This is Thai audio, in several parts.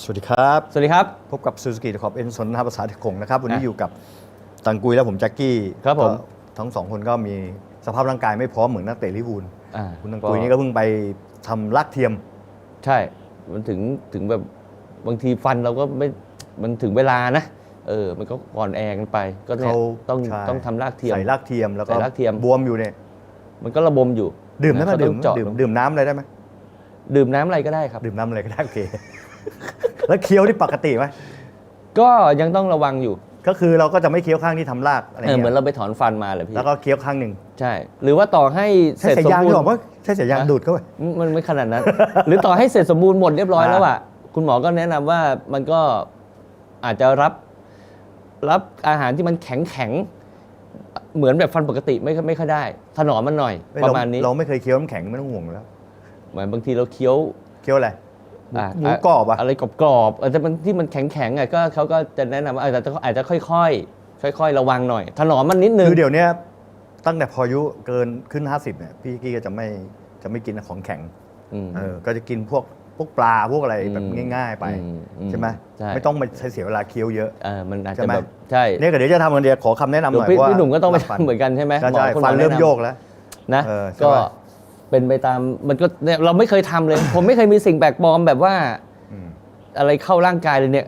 สวัสดีครับ สวัสดีครับ พบกับ Suzuki The Cop เอ็นสนทนาภาษาที่คงนะครับ วันนี้อะอยู่กับตังกุยและผมแจ็คกี้ครับผม ก็ทั้งสองคนก็มีสภาพร่างกายไม่พร้อมเหมือนนักเตะลิเวอร์พูลอ่าคุณตังกุยนี่ก็เพิ่งไปทำลากเทียม ใช่ มันถึงถึงแบบบางทีฟันเราก็ไม่ มันถึงเวลานะ เออ มันก็อ่อนแอกันไป ก็เนี่ยเขาต้องใช่ต้องทำรากเทียม ใส่ลากเทียมแล้วก็ใส่รากเทียม บวมอยู่เนี่ยมันก็ระบมอยู่ดื่มได้ไหมเขาต้ดื่อมงเจาะดื่มดื่มน้ำอะไรได้ไหมดื่มน้ำอะไรก็ได้ครับ ดื่มน้ำอะไรก็ได้โอเค แล้วเคี้ยวที่ปกติไหมก็ยังต้องระวังอยู่ก็คือเราก็จะไม่เคี้ยวข้างที่ทำลากอะไรเออเหมือนเงี้ยเราไปถอนฟันมาเลยพี่แล้วก็เคี้ยวข้างหนึ่งใช่ หรือว่าต่อให้เสใช้ร็จสายสมยางบูที่รบอกณ์ว่าใช้สายยางฮะดูดเข้าไป มันไม่ขนาดนั้น หรือต่อให้เสร็จสมบูรณ์หมดเรียบร้อยอ่า แล้วอะคุณหมอก็แนะนำว่ามันก็อาจจะรับรับอาหารที่มันแข็งแข็งๆเหมือนแบบฟันปกติไม่ไม่ค่อยได้ ถนอมมันหน่อยเอ้ยประเมาณนี้เราไม่เคยเคี้ยวน้ำแข็งไม่ต้องห่วงแล้วเหมือนบางทีเราเคี้ยวเคี้ยวอะไร หมูอะหมูกรอบอะอะไรกรอบๆเออแต่มันที่มันแข็งแข็งๆอะก็เขาก็จะแนะนำว่าอาจจะอาจจะค่อยๆค่อย ๆ ระวังหน่อย ถนอมมันนิดนึง คือเดี๋ยวเนี้ยตั้งแต่พออายุเกินขึ้น 50เนี่ยพี่กี้ก็จะไม่จะไม่กินของแข็งมเออก็จะกินพวกพวกปลาพวกอะไรแบบอืมง่าย ๆ ไปอืมอืมใช่ไหมใช่ ไม่ต้องมาใช้เสียเวลาเคี้ยวเยอะ เออมันอาจใช่จะไหม แบบใช่ เนี่ยก็เดี๋ยวจะทำกันเดียวขอคำแนะนำหเดี๋ยวน่อยพี่ว่าพี่หนุ่มก็ต้องไปฟัทำเหมือนกันใช่ไหมใช่หมอใช่คุณฟันหอเริ่มแะำโยกแล้ว นะเออใช่ก็ไหม เป็นไปตามมันก็เนี่ยเราไม่เคยทำเลย ผมไม่เคยมีสิ่งแปลกปลอมแบบว่า อืม อะไรเข้าร่างกายเลยเนี่ย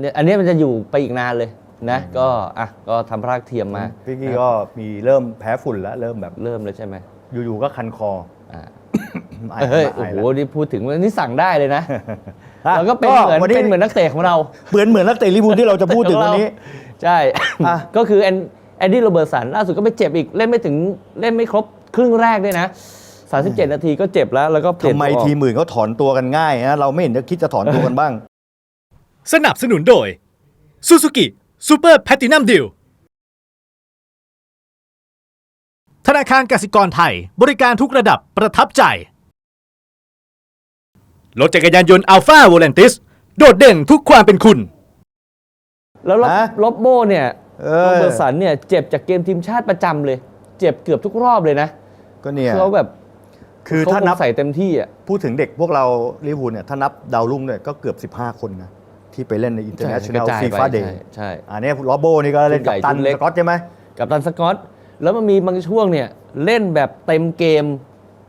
เนี่ย อันเนี้ยมันจะอยู่ไปอีกนานเลยนะ ก็อะก็ทำรากเทียมมาพี่กี้ก็มีเริ่มแพ้ฝุ่นแล้วเริ่มแบบเริ่มเลยใช่ไหมอยู่ๆก็คันคออ่าไอเฮ้ยไอโอ้โหแล้วนี่พูดถึงว่านี่สั่งได้เลยนะอะเราก็เป็นเหมือนวันนี้เป็นเหมือนนักเตะของเรา เหมือนเหมือนนักเตะลิเวอร์พูลที่เราจะพูดถึงวันนี้ ใช่ อะ ก็คือแอนแอนดี้โรเบิร์ตสันล่าสุดก็ไปเจ็บอีกเล่นไม่ถึงเล่นไม่ครบครึ่งแรกด้วยนะ 37 นาทีก็เจ็บแล้วแล้วก็เปลี่ยนทำไมตัวออกทีมอื่นเขาถอนตัวกันง่ายนะเราไม่เห็นจะคิดจะถอนตัวกันบ้าง สนับสนุนโดย Suzuki Super Platinum Deal ธนาคารกสิกรไทย บริการทุกระดับประทับใจ รถจักรยานยนต์ Alpha v o l a n t i s โดดเด่นทุกความเป็นคุณ แล้วลบฮะ ลบโบเนี่ยเออโรเบิร์ตสันเนี่ยเจ็บจากเกมทีมชาติประจำเลย เจ็บเกือบทุกรอบเลยนะก็เนี่ย เขาแบบ คือเขาถ้านับใส่เต็มที่อะ พูดถึงเด็กพวกเราลิเวอร์พูลเนี่ยถ้านับดาวรุ่งเนี่ยก็เกือบ 15 คนนะที่ไปเล่นใน International ใช่กระจายไป FIFA Day ใช่ใช่อันนี้ลอบโบนี่ก็เล่นกับตันชุดใหญ่ชุดเล็ก สกอตใช่ไหม กับตันสกอต แล้วมันมีบางช่วงเนี่ย เล่นแบบเต็มเกม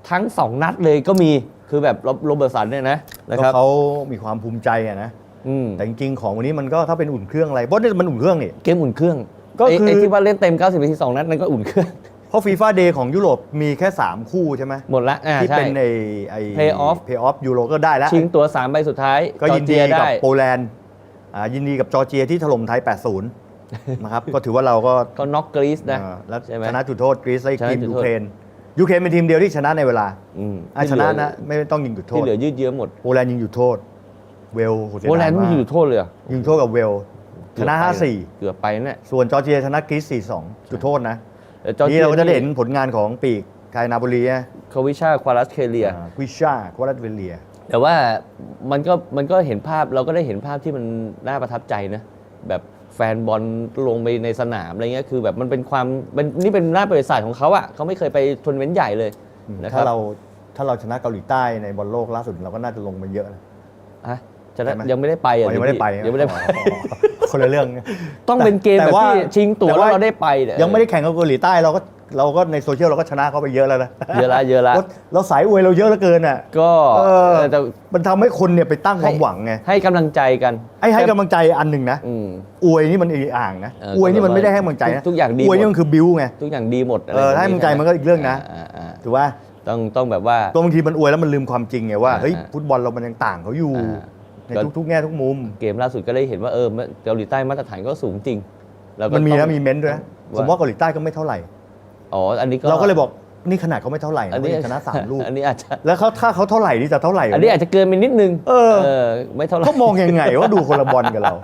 ทั้ง 2 นัดเลยก็มีคือแบบโรเบิร์ตสันเนี่ยนะนะก็ครับเขามีความภูมิใจอะนะ อืมแต่จริงๆของวันนี้มันก็ถ้าเป็นอุ่นเครื่องอะไรเพราะนี่มันอุ่นเครื่องนี่ เกมอุ่นเครื่องก็ไอ้คือ ไอ้ที่ว่าเล่นเต็ม 90นาที2นัดนั่นก็อุ่นเครื่อง เพราะฟีฟ่าเดย์ของยุโรปมีแค่ 3 คู่ใช่ไหมหมดละอ่าที่ใช่ เป็นไอ้ไอ้ Play off เพย์ออฟยูโรก็ได้แล้ว ชิงตัว3ใบสุดท้ายก็ยินจอร์เจีดียกับได้ โปแลนด์อ่ายินดีกับจอร์เจียที่ถล่มไทย 80 นะครับ ก็ถือว่าเราก็ก็น็อกกรีซนะเอ่อแล้วใช่ไหม ชนะจุดโทษกรีซไอ้ชนะทีมจุดยูโทษ เครนยูเครนเป็นทีมเดียวที่ชนะในเวลาอืมอะชนะนะ ไม่ต้องยิงจุดโทที่ษเหลือยืดเยื้อหมดโปแลนด์ยิงจุดโทษ เวลโหเสียโปแลนด์ดายไม่มากอยู่โทษเลยเหรอยิงโทษกับเวลชนะเกือบไปเนี่ย 5-4 ส่วนจอร์เจียชนะกรีซ4-2 จุดโทษนะแต่ จอร์เจีนี่ยเราก็จะได้เห็นผลงานของปีกกายนาโปลีนะคาวิชาควาลัสเคเลีย อ่ากุยชาควอรัตเวเลีย แต่ว่ามันก็มันก็เห็นภาพเราก็ได้เห็นภาพที่มันน่าประทับใจนะแบบแฟนบอลลงไปในสนามอะไรเงี้ยคือแบบมันเป็นความมันนี่เป็นหน้าประวัติศาสตร์ของเขาอะเขาไม่เคยไปทัวร์นาเมนต์ใหญ่เลยนะคถ้ารับเราถ้าเราชนะเกาหลีใต้ในบอลโลกล่าสุดเราก็น่าจะลงไปเยอะนะฮะจะได้ใช่ไหม ยังไม่ได้ไปอ๋อะอยังไม่ได้ไปยังไม่ได้ไป อ๋อ คนละเรื่องต้องเป็นเกมแต่แบบว่าที่ชิงตั๋วแต่แล้วว่าเราได้ไปเนี่ยยังไม่ได้แข่งกับเกาหลีใต้เราก็เราก็ในโซเชียลเราก็ชนะเขาไปเยอะแล้วนะเยอะละเยอะละเราเราสายอวยเราเยอะเหลือเกินอะก็เออแต่มันทำให้คนเนี่ยไปตั้งความหวังไงให้กำลังใจกันไอ้ให้กำลังใจอันหนึ่งนะอืมอวยนี่มันอีกอ่างนะเอออวยนี่มันไม่ได้ให้กำลังใจนะทุกอย่างดีอวยหมดนี่มันคือบิวไงทุกอย่างดีหมดะไรเออแบบให้กำลังใจมันก็อีกเรื่องนะาอ่าถูกป่ะต้องต้องแบบว่าตัวบางทีมันอวยแล้วมันลืมความจริงไงว่าอ่าเฮ้ยอ่าฟุตบอลเรามันยังต่างเขาอยู่อ่า ในทุก ๆ แง่ทุกมุม เกมล่าสุดก็ได้เห็นว่าเออเกาหลีใต้มาตรฐานก็สูงจริงแล้วก็มันมีต้นะองมีเม้นต์ด้วยนะผมว่าเกาหลีใต้ก็ไม่เท่าไหร่อ๋ออันนี้ก็เราก็เลยบอกนี่ขนาดเขาไม่เท่าไหร่นะอันนี้เขายังชนะสามลูกอันนี้อาจจะแล้วเขาถ้าเขาเท่าไหร่นี่จะเท่าไหร่วะอันนี้อาจจะเกินไปนิดนึงเออไม่เท่าไหร่เขามองยังไงว่าดูคนละบอลกับเรา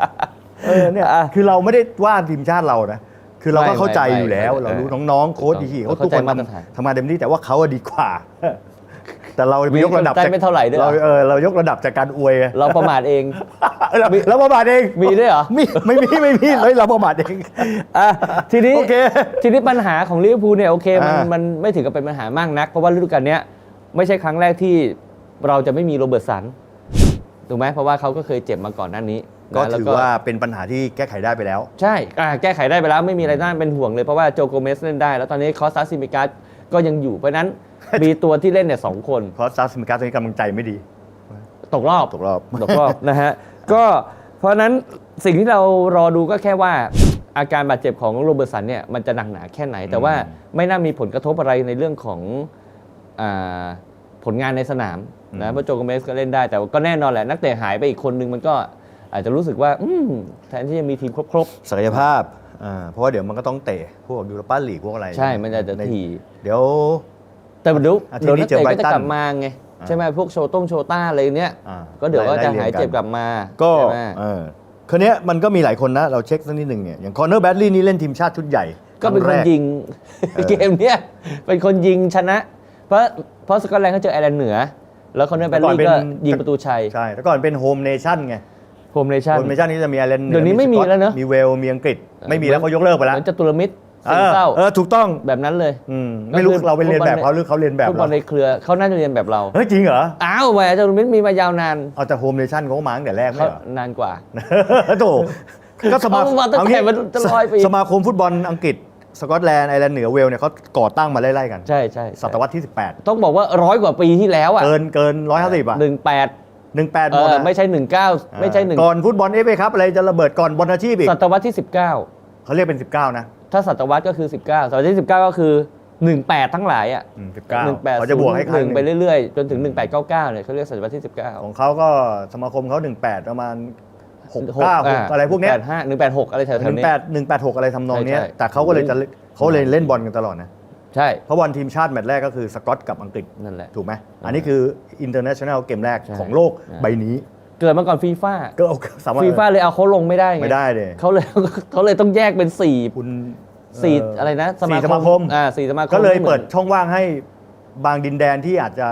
เออเนี่ยอะคือเราไม่ได้ว่าทีมชาติเรานะคือเราก็ไม่เข้าใจไม่อยู่แล้วไม่เรารู้เออน้องๆโค้ชดีๆเขาทุกคนเข้าใจมาตรฐานทำทำงานเต็มที่แต่ว่าเขาอะดีกว่า แต่เราไปยกระดับมีคนใต้ไม่เท่าไหร่ด้วยเหรเราอเออเรายกระดับจากการอวยไงเราประมาทเองเราเราประมาทเองมีด้วยเหรอมีไม่มีไม่มีเฮ้ยเราประมาทเองอะทีนี้โอเคทีนี้ปัญหาของลิเวอร์พูลเนี่ยโอเคมันอ่ามัมันไม่ถึงกับเป็นปัญหามากนัก เพราะว่าฤดูกาลเนี้ยไม่ใช่ครั้งแรกที่เราจะไม่มีโรเบิร์ตสันถูกไหมเพราะว่าเขาก็เคยเจ็บมาก่อนหน้านี้ก็นะแล้วถือว่าเป็นปัญหาที่แก้ไขได้ไปแล้ว ใช่อ่าแก้ไขได้ไปแล้วไม่มีอะไรน่าเป็นห่วงเลยเพราะว่าโจโกเมสเล่นได้ แล้วตอนนี้คอสตาซิมิกัสก็ยังอยู่เพราะฉะนั้น มีตัวที่เล่นเนี่ยสองคน เพราะซัสมิกาตอนนี้กำลังใจไม่ดี ตกรอบตกรอบ ตกรอบนะฮะ ก็เพราะฉะนั้นสิ่งที่เรารอดูก็แค่ว่าอาการบาดเจ็บของโรเบิร์ตสันเนี่ยมันจะหนักหนาแค่ไหน แต่ว่าไม่น่ามีผลกระทบอะไรในเรื่องของอาผลงานในสนามนะเพราะโจโกเมสก็เล่นได้ แต่ว่าก็แน่นอนแหละ นักเตะหายไปอีกคนนึงมันก็อาจจะรู้สึกว่า อืมแทนที่จะมีทีมครบศักยภาพอ่าเพราะว่าเดี๋ยวมันก็ต้องเตะพวกยูโรปาลีกพวกอะไรๆใช่ มันจะจะในทีเดี๋ยว แต่เดี๋ยวอาทิตย์เดี๋ยวนี้นักเจอเตะก็จะ Brighton กลับมาไงใช่ไหมพวกโชต้งโชต้าอะไรเนี้ยอ่าก็เดี๋ยวก็จะไล่ๆหายเจ็บเรียงกันกลับมาก็ใช่ไหมเออคนนี้ยมันก็มีหลายคนนะ เราเช็คสักนิดหนึ่งเนี่ยอย่างคอนเนอร์แบดลี่นี่เล่นทีมชาติชุดใหญ่ ก็เป็นรั้คนแรยิงเออเกมเนี้ยเป็นคนยิงชนะ เพราะเพราะสกอตแลนด์เขาเจอไอร์แลนด์เหนือ แล้วคอนเนอร์แบดลี่ก็ยิงประตูชัยใช่แต่ก่อนเป็นโฮมเนชั่นไงโฮมเนชั่นโฮมเนชั่นนี่จะมีไอร์แลนด์หอเดี๋ยวนี้ไม่มีสก๊อตแล้วเนอะมีเวลมีอังกฤษไม่มีแล้วเขายกเลิกไปแล้วเหมือนจตุรมิตรเอ ซึมอเศร้าเออถูกต้องแบบนั้นเลยอืมไม่รู้ก็คือเราไปเรียนแบบฟุตบอลเขาหรือเขาเรียนแบบฟุตบอลเราในเครือเขาน่าจะเรียนแบบเราเฮ้ยจริงเหรออ้าวแหมจตุรมิตรมีมายาวนานเอาแต่โฮมเนชั่นเขาก็มาตั้งแต่แรกไม่เขาเหรอนานกว่า โถก็สมาเอามาตั้งเอางี้แต่มันจะร้อยปี สมาคมฟุตบอลอังกฤษสกอตแลนด์ไอร์แลนด์เหนือเวลเนี่ยเขาก่อตั้งมาไล่ๆกันใช่ใช่ศตวรรษที่18ต้องบอกว่าร้อยกว่าปีที่แล้วอะเกินเกิน150อะหนึ่งแปด18เอหมดออะไม่ใช่หนึ่งเก้าไม่ใช่หนึ่งก่อนฟุตบอลเอฟเอครับอะไรจะระเบิดก่อนบอลอาชีพอีกศตวรรษที่สิบเก้าเขาเรียกเป็น 19 นะ ถ้าศตวรรษก็คือ 19ศตวรรษที่19 ก็คือ 18 ทั้งหลายอะอืมหนึ่งแปด19เขาจะบวกให้ครั้งหไปนึ่งเรื่อยๆ จนถึง 1899เนี่ยเขาเรียกศตวรรษที่ 19 ของเขาก็สมาคมเขา18ประมาณหก69 6อะไรพวกเนี้ย185 186 อะไรแถวๆนี้18 186อะไรทำนองเนี้ยใช่ใช่ แต่เขาก็เลยจะเขาเลยเล่นบอลกันตลอดนะ ใช่ เพราะบอลทีมชาติแมตช์แรกก็คือสกอตกับอังกฤษ นั่นแหละ ถูกไหม อันนี้คืออินเตอร์เนชั่นแนลเกมแรกใช่ของโลกใช่ ใบนี้เกิดมาก่อนฟีฟ่าก็เอาสามารถฟีฟ่าเลยเอาเขาลงไม่ได้งไม่ได้เลย เขาเลย เขาเลยต้องแยกเป็น 4 คุณ 4เอะไรนะสี่สมาคมอ่าสี่สมาคมก็เลยไม่หมืเปิอนดช่องว่างให้บางดินแดนที่อาจจะ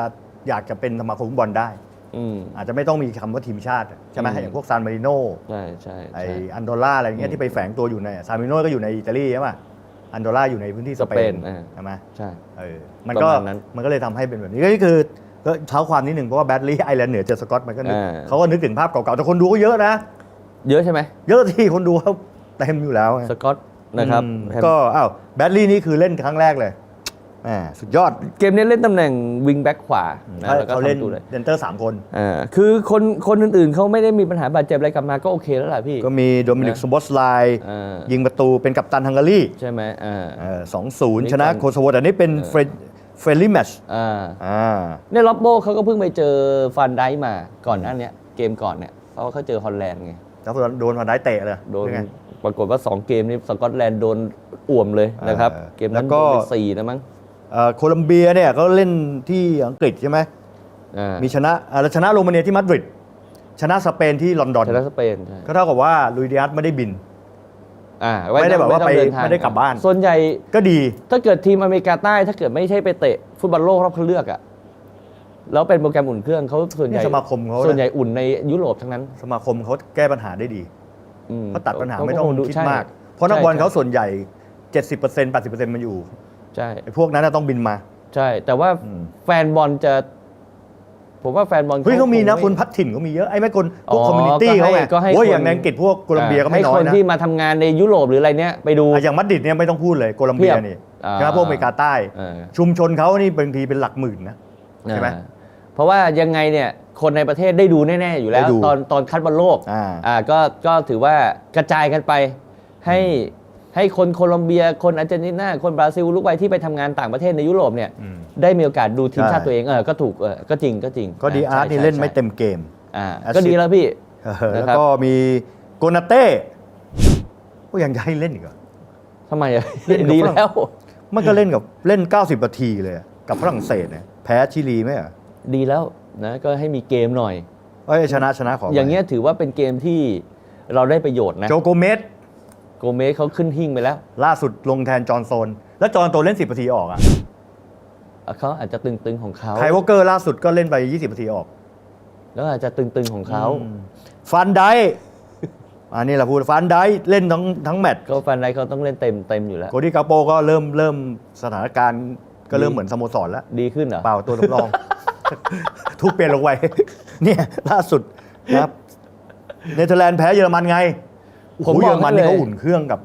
อยากจะเป็นสมาคมฟุตบอลได้อืมอาจจะไม่ต้องมีคำว่าทีมชาติใช่ไหมอืมอย่างพวกซานมาริโนใช่ใช่ไอใช่อันโดล่าอะไรเงี้อืยมที่ไปแฝงตัวอยู่ในซานมาริโนก็อยู่ในอิตาลีใช่ไหมอันโดล่าอยู่ในพื้นที่สเปสเปนนอ่าใช่ไหมใช่เออมันก็ประมาณนั้นมันก็เลยทำให้เป็นแบบนี้ก็คือก็เท้าความนิดหนึ่งเพราะว่าแบดลี่ไอแลนด์เหนือเจอสกอตมันก็นึกอ่าเขาก็นึกถึงภาพเก่าๆแต่คนดูก็เยอะนะ เยอะใช่ไหมเยอะที่คนดูเขาเต็มอยู่แล้วไงสกอต นะครับอืมก็อ้าวแบดลี่นี่คือเล่นครั้งแรกเลยแหมสุดยอดเกมนี้เล่นตำแหน่งวิงแบ็กขวานะเขาแล้วก็เขาเล่นทำตัวเลยเดนเตอร์สามคนอ่าคือคนคนอื่นๆเขาไม่ได้มีปัญหาบาดเจ็บอะไรกลับมาก็โอเคแล้วล่ะพี่ ก็มีโดมินิกนะสบอสไลน์อ่ายิงประตูเป็นกัปตันฮังการีใช่ไหมอ่าสองศูนย์นี่ชนะการโคโซโวแต่นี่เป็นเออเฟรนเฟรนลี่แมชอ่าอ่าเนี่ยล็อบโบเขาก็เพิ่งไปเจอฟันไดค์มาก่อนหน้าเนี้ยเกมก่อนเนี่ยเพราะว่าเขาเจอฮอลแลนด์ไงแล้วโดนมาได้เตะเลยโดนหรือไง ปรากฏว่า 2 เกมนี้สกอตแลนด์โดนอ่วมเลยนะครับเออเกมนั้นแล้วก็ โดนไปสี่นะมั้งเอ่อโคลัมเบียเนี่ยเขาเล่นที่อังกฤษใช่ไหมอ่ามีชนะอ่าแล้วชนะโรมาเนียที่มาดริดชนะสเปนที่ลอนดอนชนะสเปนใช่ก็เท่ากับว่าลุยดิอัสไม่ได้บิน อ่าไม่ได้แบบว่าต้องไปเดินทงไม่ได้กลับบ้าน ส่วนใหญ่ ก็ดี ถ้าเกิดทีมอเมริกาใต้ ถ้าเกิดไม่ใช่ไปเตะฟุตบอลโลกรอบคัดเลือกอะแล้วเป็นโปรแกรมอุ่นเครื่องเขาส่วนใหญ่นี่สมาคมเขาส่วนใหเนี่ยญ่อุ่นในยุโรปทั้งนั้น สมาคมเขาแก้ปัญหาได้ดี อืมเขาตัดปัญหาเขไม่ต้องคดูคิดใช่มาก เพราะนักบอลใช่เขาส่วนใหญ่ 70% 80%มันอยู่ใช่ ไอ้พวกนั้นนะต้องบินมา ใช่ แต่ว่าอืม แฟนบอลจะ ผมว่าแฟนบอลเฮ้ยเขามีนะงคนพัดถิ่นเขามีเยอะไอ้ไม่คนพวกอ๋อคอมมูนิตี้ก็ให้เขาไงก็ให้โอ้ยคน อย่างในอังกฤษพวกโคลัมเบียก็ไม่น้อให้ยคนนะที่มาทำงานในยุโรปหรืออะไรเนี้ยไปดู อะอย่างมัดริดเนี่ยไม่ต้องพูดเลยโคลัมเบียเพียบนี่อ่า ใช่ไหมพวกอเมริกาใต้ เออชุมชนเขานี่บางทีเป็นหลักหมื่นนะ ใช่ไหม อ่าเพราะว่ายังไงเนี่ย คนในประเทศได้ดูแน่ ๆ อยู่แล้ว ได้ดูตอนตอนคัดบอลโลกอ่า อ่าก็ก็ถือว่ากระจายกันไปให้ให้คนโคลอมเบียคนอาร์เจนตินาคนบราซิลลูกไปที่ไปทำงานต่างประเทศในยุโรปเนี่ยอืม ได้มีโอกาสดูทีมใช่ชาติตัวเองเออก็ถูกเออก็จริงก็จริงก็ดีอาร์ตใช่นี่ใช่เล่นไม่ใช่เต็มเกม อ่า Assist ก็ดีแล้วพี่ เออนะแล้วครับ ก็มีโกนาเต้ก็ยังจะให้เล่นอีกเหรอ ทำไมอะเล่นกับดีฝรั่ง แล้ว มันก็เล่นกับเล่น 90นาทีเลยอะกับฝรั่งเศสเนี่ยแพ้ชิลีไหมอะดีแล้ว นะก็ให้มีเกมหน่อย เอ้ยชนะชนะขออย่างเงี้ยถือว่าเป็นเกมที่เราได้ประโยชน์นะโจโกเมสโกเมสเขาขึ้นหิ้งไปแล้ว ล่าสุดลงแทนจอห์นโซน แล้วจอห์นโซนเล่น 10นาทีออกอะเขาอาจจะตึงๆของเขาไคยวอลเกอร์ล่าสุดก็เล่นไป 20นาทีออก แล้วอาจจะตึงๆของเขาอืมฟันไดอันนี้เราพูดฟันไดเล่นทั้งทั้งแมตช์ก็แฟนไรเขาต้องเล่นเต็มเต็มอยู่แล้วโกดี้กาโปก็เริ่มเริ่มสถานการณ์ก็เริ่มเหมือนสโมสรแล้ว ดีขึ้นเหรอ เปล่าตัวสำรอง ทุกเปลี่ยนลงไปเนี่ยล่าสุดครับเนเธอร์แลนด์แพ้เยอรมันไงผมโอ้โหบเยอกอรมันให้นี่เลย เขาอุ่นเครื่องกับ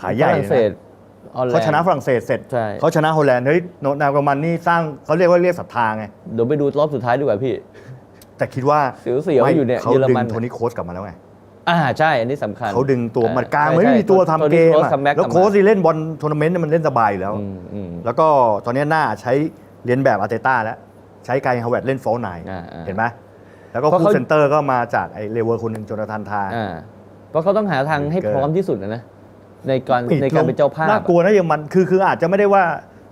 ขายใหญ่ฝรั่งเศเลยสนะฮอลแลนด์ เขาชนะฝรั่งเศสเสร็จใช่ เขาชนะฮอลแลนด์เฮ้ยโนนามกับมันนี่สร้างเขาเรียกว่าเรียกศรัทธาไง เดี๋ยวไปดูรอบสุดท้ายดีกว่าพี่ แต่คิดว่าเสียวๆไม่อยู่เนี่ยเขาเยอรดึงมัน โทนี่โค้ชกลับมาแล้วไง อ่าใช่ อันนี้สำคัญเขาดึงตัวอ่มันกลางใช่ไม่ใช่มีตัวทำเกมโทนี่อะโค้ชคัมแบ็กแล้วกลับมาโค้ชที่เล่นบอลทัวร์นาเมนต์เนี่ยมันเล่นสบายอยู่แล้ว อืมอืม แล้วก็ตอนนี้หน้าใช้เรียนแบบอาร์เตต้าแล้ว ใช้ไกฮาวเวิร์ดเล่นฟอลไนน์อ่าอ่าเห็นไหมแล้วก็เพราะคู่เขา เซนเตอร์ก็มาจากไอเลเวอร์คนหนึ่งโจนาธานทา อ่าเพราะเขาต้องหาทางให้เกินพร้อมที่สุดนะนะในการในการเป็นเจ้าภาพน่ากลัวนะเยอรมันคือคืออาจจะไม่ได้ว่า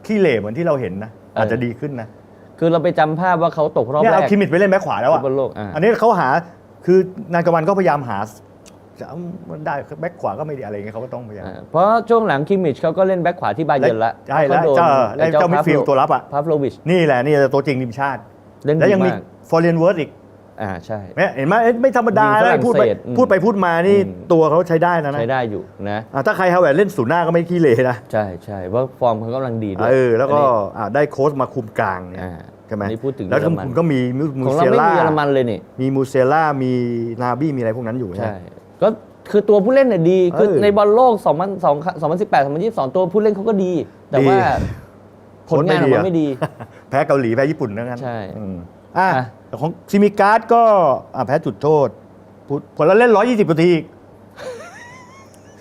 ขี้เหร่เหมือนที่เราเห็นนะเอออ อาจจะดีขึ้นนะคือเราไปจำภาพว่าเขาตกรอบเนี่ยแรเอากคิมมิดไปเล่นแบ็คขวาแล้วฟุอะตบอลโลกอ่า อันนี้เขาหาคือนายกวันก็พยายามหา จะเอามันได้แบ็คขวาก็ไม่ดีอะไรเงี้ยเขาก็ต้องพยายามอ่าเพราะช่วงหลังคิมมิชเขาก็เล่นแบ็คขวาที่บาเยิร์นละใช่แล้วพระเจ้าขไอ้เจ้ามิดฟิลด์ตัวรับอะ พาฟโลวิชนี่แหละนี่ตัวจริงทีมชาติ เล่นแล้วดียังมีมากฟอร์เรนเวิร์ดอีกอ่าใช่ เนี่ยเห็นไหมเอ้ยไม่ธรรมดายิงฝเลรั่ยงพูดไปเศสอืมพูดไปพูดมานี่อืม ตัวเขาใช้ได้นะนะใช้ได้อยู่นะ อะถ้าใครฮาวเวิร์ดเล่นศูนย์หน้าก็ไม่ขี้เหร่นะใช่ใช่เพราะฟอร์มเขากำลังดีด้วยเออแล้วก็นนี้อะได้โค้ชมาคุมกลางเนี่ยอ่าใช่ไหมนี่พูดถึงแล้วเยอรมันคุณก็มีมูของเซเราไม่ล่ามีเยอรมันเลยนี่ มีมูเซล่ามีนาบี้มีอะไรพวกนั้นอยู่ใช่ ใช่ ก็คือตัวผู้เล่นเนี่ยดี คือเออในบอลโลก2002 2018 2022 ตัวผู้เล่นเขาก็ดี แต่ดีว่าผลงานออกมาไม่ดี แพ้เกาหลี แพ้ญี่ปุ่นนั่นกันใช่อืมอะอะ แต่ของซิมิการ์ดก็อะแพ้จุดโทษพูดผลแล้วเล่น 120นาทีอีก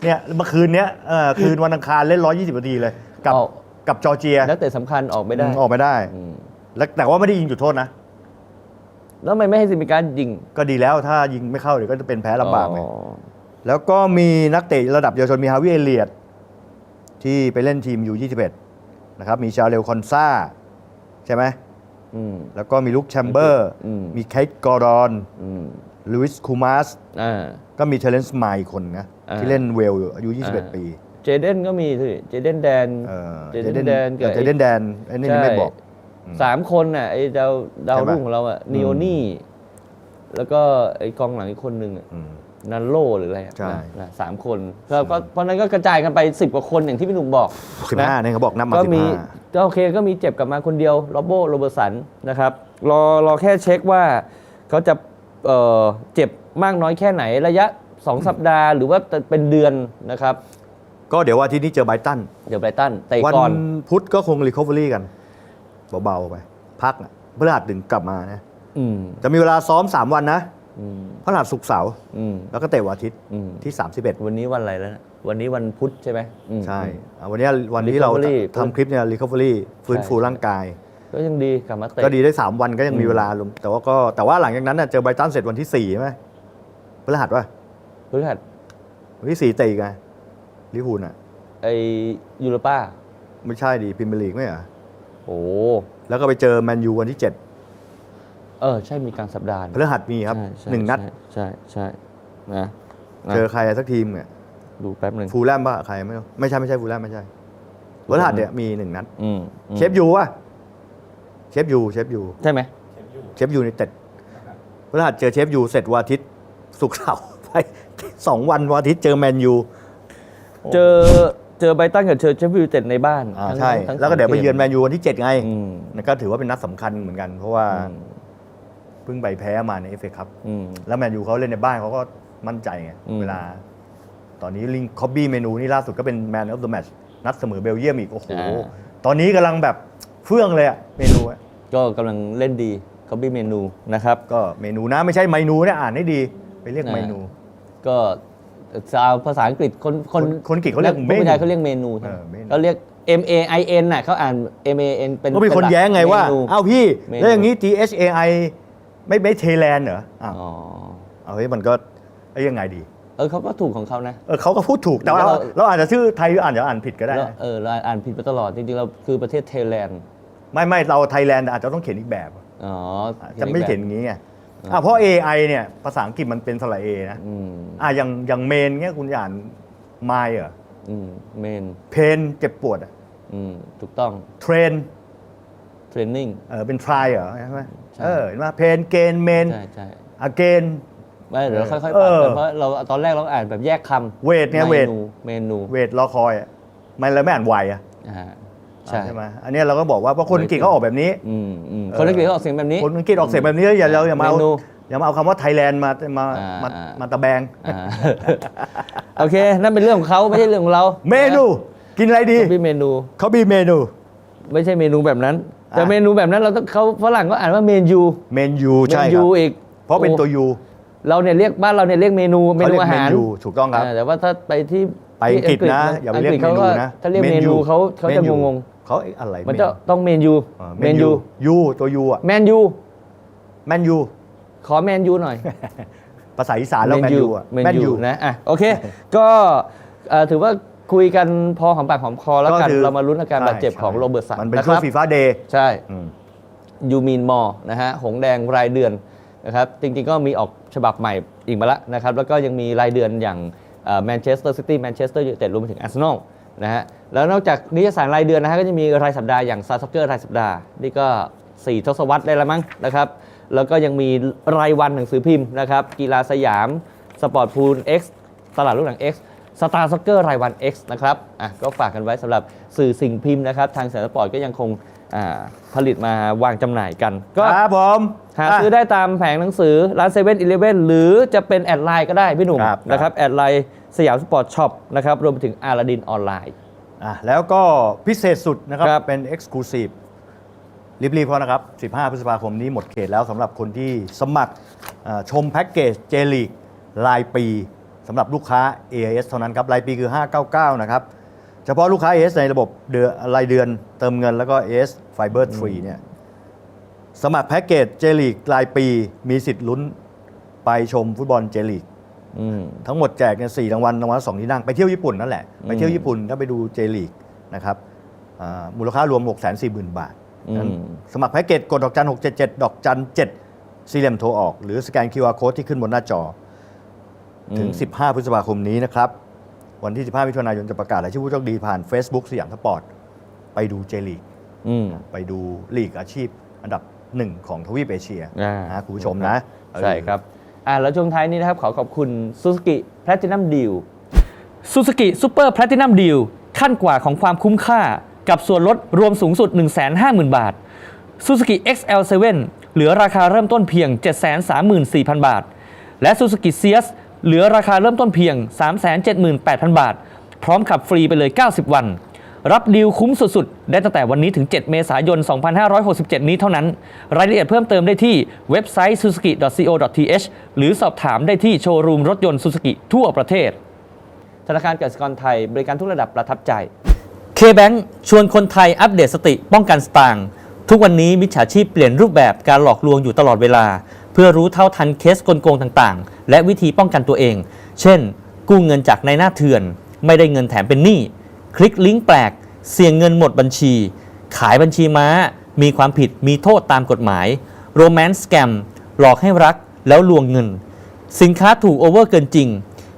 เนี่ยเมื่อคืนเนี้ยเออคืนวันอังคารเล่น 120นาทีเลย กับออกกับจอร์เจียนักเตะสำคัญออกไม่ได้ อืมออกไม่ได้ อืม แล้วแต่ว่าไม่ได้ยิงจุดโทษนะ แล้วทำไมไม่ให้ซิมิการยิงก็ดีแล้วถ้ายิงไม่เข้าเดี๋ยวก็จะเป็นแพ้ลำบากไง อ๋อแล้วก็มีนักเตะระดับเยาวชนมีฮาวิเอเลียดที่ไปเล่นทีมยู21นะครับ มีชาเลวคอนซาใช่ไหม อืม แล้วก็มีลุคแชมเบอร์ อืม มีเคทกอรอนอืมลุยส์คูมาส อ่า ก็มีเทเลนส์ไมล์คนนะ อ่าที่เล่นเวลอยู่อายุ อ่า 21 ปีเจเดนก็มีสิเจเดนแดนเออเจเดนแดนกับเจเดนแดนไอ้นี่ใช่ไม่บอก สามคนน่ะไอ้ดาวดาวใช่ปะรุ่งของเราอะนีโอนี่ แล้วก็ไอ้กองหลังอีกคนหนึ่งอะอืม นันโลหรืออะไรอะใช่ นะนะสามคนแล้วก็เพราะฉะนั้นก็กระจายกันไปสิบกว่าคนอย่างที่พี่หนุ่มบอก15เนี่ยเขาบอกนับมาก็มี15ก็โอเคก็มีเจ็บกลับมาคนเดียวโรโบโรเบอร์สันนะครับรอรอแค่เช็คว่าเขาจะเอ่อเจ็บมากน้อยแค่ไหนระยะ 2 สัปดาห์ หรือว่าเป็นเดือนนะครับ ก็เดี๋ยววันอาที่นี้เจอไบรตัน เดี๋ยวไบรตันเตะวัก่อน พุธก็คงรีคอเวอรี่กัน เบาๆไป พักนะพฤหัสถึงกลับมานะอืมจะมีเวลาซ้อม 3 วันนะอืมพฤหัสศุกร์เสาร์อืมแล้วก็เตะวันอาทิตย์อืมที่ 31 วันนี้วันอะไรแล้วนะวันนี้วันพุธใช่ไหมอืม ใช่อืมอะวันนี้วันที่เรา Recovery ทำคลิปเนี่ยรีคอเวอรี่ฟื้นฟูใช่ร่างกาย ก็ยังดีกลับมาเตะก็ดีได้ 3 วันก็ยังมีอืมเวลาลงแต่ว่าก็แต่ว่าหลังจากนั้นน่ะเจอไบรตันเสร็จวันที่4ใช่ไหมพฤหัสป่ะพฤหัสวันที่4เตะอีกไงลิเวอร์พูลน่ะไอยูโรป้าไม่ใช่ดิพรีเมียร์ลีกไม่เหรอ โอ้แล้วก็ไปเจอแมนยูวันที่ 7 เออ ใช่มีกลางสัปดาห์พฤหัสมีครับใช่ใช่หนึ่งนัด ใช่ใช่ใช่นะนะเจอใครสักทีมเนี่ยดูแป๊บหนึ่งฟูลแลมป่ะใครไม่รู้ไม่ใช่ไม่ใช่ฟูลแลมไม่ใช่พฤหัสเนี่ยมีหนึ่งนัด อืมอืมเชฟยูป่ะเชฟยูเชฟยูใช่ไหมเชฟยูในเต็ดพฤหัสเจอเชฟยูเสร็จวันอาทิตย์ศุกร์เสาร์ไปสองวันวันอาทิตย์เจอแมนยู เจอ เจอไบรตันกับเจอเชฟฟิลด์เต็ดในบ้านอ่าทั้งใช่ ทั้งแล้วก็เดี๋ยวไปสงเยือนแมนยูวันที่ 7 ไงอืมนั่นก็ถือว่าเป็นนัดสำคัญเหมือนกัน เพราะว่าอืมเพิ่งไปแพ้มาในเอฟเอครับอืม แล้วแมนยูเขาเล่นในบ้านเขาก็มั่นใจไงอืม เวลา ตอนนี้ลิงคอบบี้เมนูนี่ล่าสุดก็เป็นแมนออฟเดอะแมตชนัดเสมอเบลเยียมอีก โอ้โหตอนนี้กำลังแบบเฟื่องเลยอะเมนูอะก็กำลังเล่นดีเขาบีเมนูนะครับ ก็เมนูนะไม่ใช่เมนูเนี่ยอ่านให้ดี ไปเรียกอ่า เมนู ก็ซาว ภาษาอังกฤษคนคนคนคนอังกฤษเขาเรียกผู้เมนูบรรยายเขาเรียกเมนูใช่ไหมเออเมนูเขาเรียก M A I N น่ะเขาอ่าน M A N เป็นก็มีคนเป็หลัแย้งไงว่าเมนูอ้าวพี่เมนูแล้วอย่างนี้ T H A I ไม่ไม่เทแลนเหรออ้าวอ๋อเอาเฮ้ยมันก็เอ้ยยังไงดี เออเขาก็ถูกของเขานะ เออเขาก็พูดถูกแต่ว่าแล้วเราอาจจะชื่อไทยอ่านเดี๋ยวอ่านผิดก็ได้แล้วนะเออเราอ่านผิดไปตลอดจริงๆเราคือประเทศไทยแลนด์ไม่ไม่เราไทยแลนด์อาจจะต้องเขียนอีกแบบ อ๋อจะไม่เขียนอย่างนี้ไง อะเพราะ AI เนี่ยภาษาอังกฤษมันเป็นสระเอนะอืมอะอย่างอย่างเมนเงี้ยคุณอ่านไมเหรออืมเมนเพนเจ็บปวดอืมถูกต้องเทรนเทรนนิ่ง เออเป็นทรายเหรอใช่ไหมใช่ เออเห็นไหมเพนเกนเมนใช่ใช่อเกน ไม่เดี๋ยวเราค่อยๆเอปรับอกันเพราะเราตอนแรกเราอ่านแบบแยกคำเวทไงเวทนูเมนูเวทรอคอยอะมันเลยไม่อ่านไวอะอ่า ใช่ ใช่ไหมอันเนี้ยเราก็บอกว่าเพราะคนอังกฤษเขาออกแบบนี้ อืมอืมเออคนอังกฤษเขาออกเสียงแบบนี้ คนอังกฤษออกเสียงแบบนี้แล้วอย่าเราอย่ามาเอาเมนูอย่ามาเอาคำว่าไทยแลนด์มามาอ่ามาอ่ามมาตะแบง อ่าโอเค นั่นเป็นเรื่องของเขาไม่ใช่เรื่องของเราเมนูกินอะไรดีพี่เมนู เขามีเมนู ไม่ใช่เมนูแบบนั้น แต่อะ เมนูแบบนั้นเราต้องเขาฝรั่งก็อ่านว่าเมนยูเมนยูเมใช่นคยูรับอีกเพราะเป็นตัวโอ้ยู เราเนี่ยเรียกบ้านเราเนี่ยเรียกเมนูเมนูอาหารเขเรียกเมนูถูกต้องครับาแต่ว่าถ้าไปที่ไปอังกฤษนะที่อย่าไปเรียกอังเมนูขานะถ้าเรียกเมนูเขาเขาจะงง เขาเอ๊ะอะไรๆมันจะต้องเมนยูเออเมนยูยูตัวยูอะแมนยูแมนยูขอแมนยูหน่อย ภาษาอีสานแล้วแมนยูอะแมนยูนะอะโอเค ก็เอ่อถือว่าคุยกันพอหอมปากหอมคอแล้วกันก็คือเรามาลุ้นอาการบาดเจ็บใช่ของโรเบิร์ตสันมันเป็นนะคช่วงรับฟีฟ่าเดย์ใช่ยูมีนมอนะฮะหงแดงรายเดือนนะครับจริงๆก็มีออกฉบับใหม่อีกมาแล้วนะครับแล้วก็ยังมีรายเดือนอย่างแมนเชสเตอร์ซิตี้แมนเชสเตอร์ยูไนเต็ดรวมไปถึงอาร์เซนอล นะฮะแล้วนอกจากนิยสารรายเดือนนะฮะก็จะมีรายสัปดาห์อย่างซาซ็อกเกอร์รายสัปดาห์นี่ก็ 4 ทศวรรษได้แล้วมั้งนะครับแล้วก็ยังมีรายวันหนังสือพิมพ์นะครับกีฬาสยามสปอร์ตพูล X ตลาดลูกหนัง X สตาร์ซ็อกเกอร์รายวัน X นะครับอะก็ฝากกันไว้สำหรับสื่อสิ่งพิมพ์นะครับทางสายสปอร์ตก็ยังคงอ่าผลิตมาวางจำหน่ายกันก็ ครับผมหาซื้อได้ตามแผงหนังสือร้านเซเว่นอีเลฟเว่นหรือจะเป็นแอดไลน์ก็ได้พี่หนุ่มครับนะครับแอดไลน์ สยามสปอร์ตช็อปนะครับรวมไปถึงอาราดินออนไลน์ อะแล้วก็พิเศษสุดนะครับ ครับ เป็น Exclusive รีบๆเพราะนะครับ 15 พฤษภาคมนี้หมดเขตแล้วสำหรับคนที่สมัครอ่าชมแพ็กเกจเจลีกรายปีสำหรับลูกค้า AIS เท่านั้นครับ รายปีคือ 599 นะครับ เฉพาะลูกค้า AIS ในระบบเดือนรายเดือนเติมเงินแล้วก็ AIS Fiber 3เนี่ยสมัครแพ็กเกจเจลีกรายปีมีสิทธิ์ลุ้นไปชมฟุตบอลเจลีกอืม ทั้งหมดแจกเนี่ยสี่รางวัลรางวัลละสองที่นั่งไปเที่ยวญี่ปุ่นนั่นแหละไปเที่ยวญี่ปุ่นก็ไปดูเจลีกนะครับอ่ามูลค่ารวม 6 4 0 0 0 0 บาทอืมนั้นสมัครแพ็กเกจกดดอกจัน 677 ดอกจัน 7 สี่เหลี่ยมโทรออก หรือสแกน QR Code ที่ขึ้นบนหน้าจอ ถึง 15 พฤษภาคมนี้นะครับ วันที่ 15มิถุนายนจะประกาศรายชื่อผู้โชคดีผ่าน Facebook สยามสปอร์ต ไปดูเจลีกอืมไปดูลีกอาชีพอันดับหนึ่งของทวีปเอเชียอ่านะคุณผู้ชมนะ ใช่ครับ อ่าแล้วช่วงท้ายนี้นะครับขอขอบคุณ Suzuki Platinum Deal Suzuki Super Platinum Deal ขั้นกว่าของความคุ้มค่า กับส่วนลดรวมสูงสุด 150,000 บาท Suzuki XL7 เหลือราคาเริ่มต้นเพียง 734,000 บาท และ Suzuki Cias เหลือราคาเริ่มต้นเพียง 378,000 บาท พร้อมขับฟรีไปเลย 90 วัน รับดีลคุ้มสุดๆ ได้ตั้งแต่วันนี้ถึง 7 เมษายน 2567 นี้เท่านั้น รายละเอียดเพิ่มเติมได้ที่เว็บไซต์ suzuki.co.th หรือสอบถามได้ที่โชว์รูมรถยนต์ Suzuki ทั่วประเทศ ธนาคารกสิกรไทย บริการทุกระดับประทับใจ K-Bank ชวนคนไทยอัปเดตสติป้องกันสตางค์ทุกวันนี้มิจฉาชีพเปลี่ยนรูปแบบการหลอกลวงอยู่ตลอดเวลา เพื่อรู้เท่าทันเคสกลโกงต่างๆ และวิธีป้องกันตัวเอง เช่น กู้เงินจากนายหน้าเถื่อน ไม่ได้เงินแถมเป็นหนี้ คลิกลิงก์แปลก เสี่ยงเงินหมดบัญชี ขายบัญชีม้า มีความผิดมีโทษตามกฎหมายโรแมนต์สแกมหลอกให้รักแล้วลวงเงิน สินค้าถูกโอเวอร์เกินจริง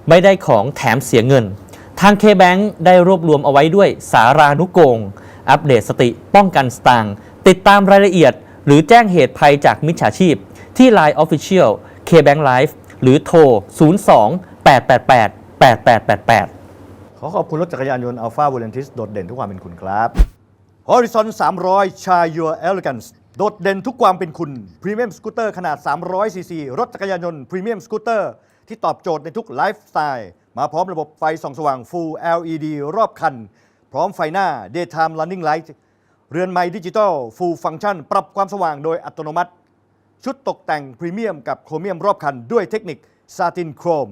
ไม่ได้ของแถมเสียเงิน ทาง K-Bank ได้รวบรวมเอาไว้ด้วยสารานุโกง อัปเดตสติป้องกันสตางค์ติดตามรายละเอียด หรือแจ้งเหตุภัยจากมิจฉาชีพ ที่ Line Official K-Bank Live หรือโทร 02 888 8888 ขอขอบคุณรถจักรยานยนต์ Alpha v o l a n t i s โดดเด่นทุกความเป็นคุณครับ Horizon 300 Chai Your Elegance โดดเด่นทุกความเป็นคุณพรีเมียมสกูตเตอร์ขนาด 300 ซีซี รถจักรยานยนต์พรีเมียมสกูตเตอร์ที่ตอบโจทย์ในทุกไลฟ์สไตล์ มาพร้อมระบบไฟส่องสว่าง Full LED รอบคัน พร้อมไฟหน้า Daytime Running Light เรือนไม้ดิจิตอล Full Function ปรับความสว่างโดยอัตโนมัติ ชุดตกแต่งพรีเมียมกับโครเมียมรอบคันด้วยเทคนิคซาตินโครม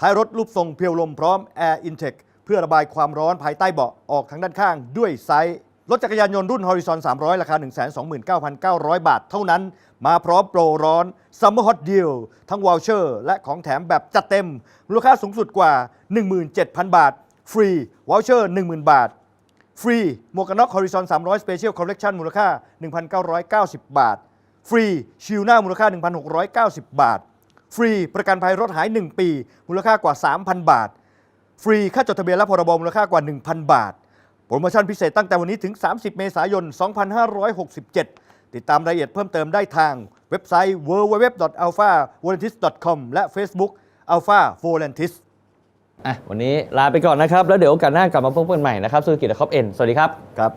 ท้ายรถรูปทรงเพียวลมพร้อม Air Intake เพื่อระบายความร้อนภายใต้เบาะออกทางด้านข้าง ด้วยไซส์รถจักรยานยนต์รุ่น Horizon 300 ราคา 129,900 บาทเท่านั้น มาพร้อมโปรร้อน Summer Hot Deal ทั้งว o ลเชอร์และของแถมแบบจัดเต็ม มูลค่าสูงสุดกว่า 17,000 บาท ฟรีว o ลเชอร์ 10,000 บาท ฟรีหมวกกันน็อก Horizon 300 Special Collection มูลค่า 1,990 บาท ฟรีชิลหน้ามูลค่า 1,690 บาท ฟรีประกันภัยรถหาย 1 ปี มูลค่ากว่า 3,000 บาท ฟรีค่าจดทะเบียนและพรบมูลค่ากว่า 1,000 บาท โปรโมชั่นพิเศษตั้งแต่วันนี้ถึง 30 เมษายน 2567 ติดตามรายละเอียดเพิ่มเติมได้ทางเว็บไซต์ www.alphavolantis.com และ Facebook Alpha Volantis อะวันนี้ลาไปก่อนนะครับ แล้วเดี๋ยวโอกาสหน้ากลับมาพบกันใหม่นะครับสุกิจครอบเอ็นสวัสดีครับ ครับ